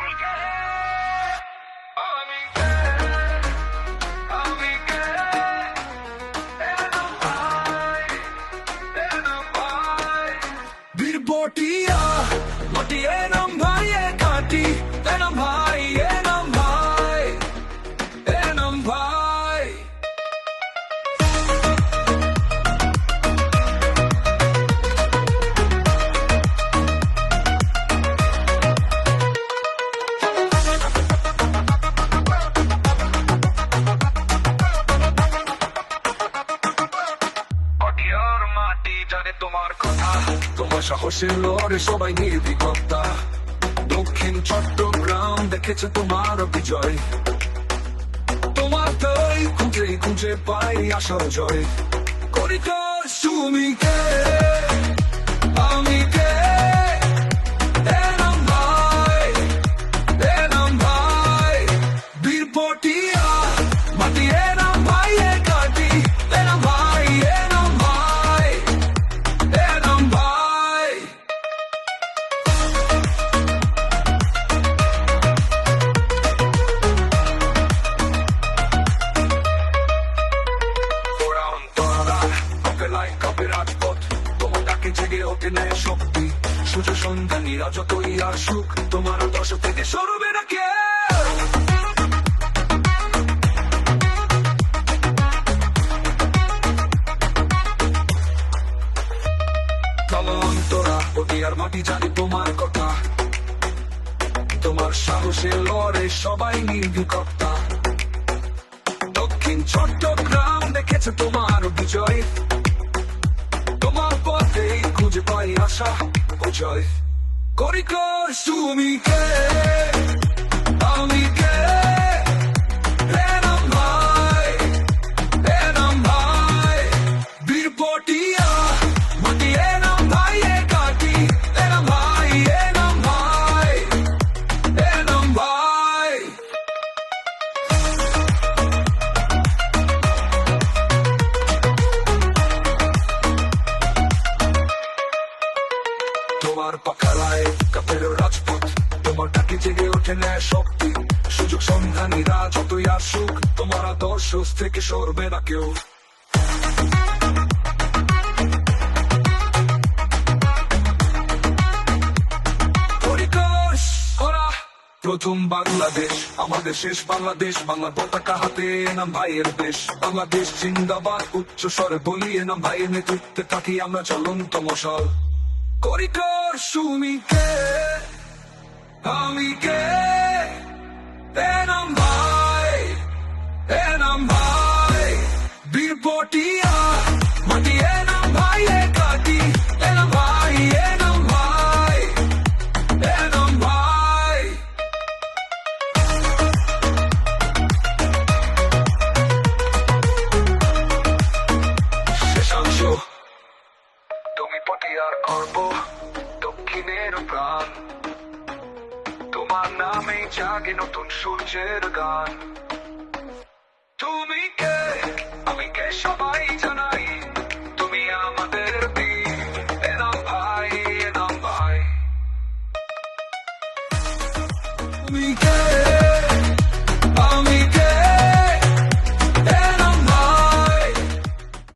take it! জানে তোমার কথা। তোমার সাহসের লড়ে সবাই নির্বিকতা দক্ষিণ চট্টগ্রাম দেখেছে তোমার বিজয় তোমার তাই খুঁজে খুঁজে পাই আসার জয়। করিকা তুমি কপে রাজপথ তোমার ডাকে জেগে ওঠে নেয় শক্তি। সূর্য সন্ধানীরা যতই আসুক, তোমার দশ থেকে সরবে না অন্তরা আর মাটি জানি তোমার কথা। তোমার সাহসে লড়ে সবাই নির্ভীকতা দক্ষিণ চট্টগ্রাম দেখেছে তোমার বিজয়। পাই আশা বিজয় করিকর তুমি কে তোমার পাখারায় কাপের রাজপথ। তোমার ডাকে জেগে ওঠে নেয় শক্তি। সুযোগ সন্ধানীরা যতই আসুক, তোমার আদর্শ থেকে সরবে না কেউ। প্রথম বাংলাদেশ। আমাদের শেষ বাংলাদেশ বাংলা পতাকা হাতে নাম ভাইয়ের দেশ। বাংলাদেশ জিন্দাবাদ, উচ্চ স্বরে বলি নাম ভাইয়ের নেতৃত্বে থাকি আমরা চলন্ত মশাল করিকর সুমি কে? আমি কে? এনাম ভাই এনাম ভাই বীরপটিয়া শেয়ার করব দক্ষিণের প্রাণ। তোমার নামে জাগে নতুন সূর্যের গান। তুমি কে? আমি কে সবাই জানাই। তুমি আমাদের ভাই ভাই। তুমি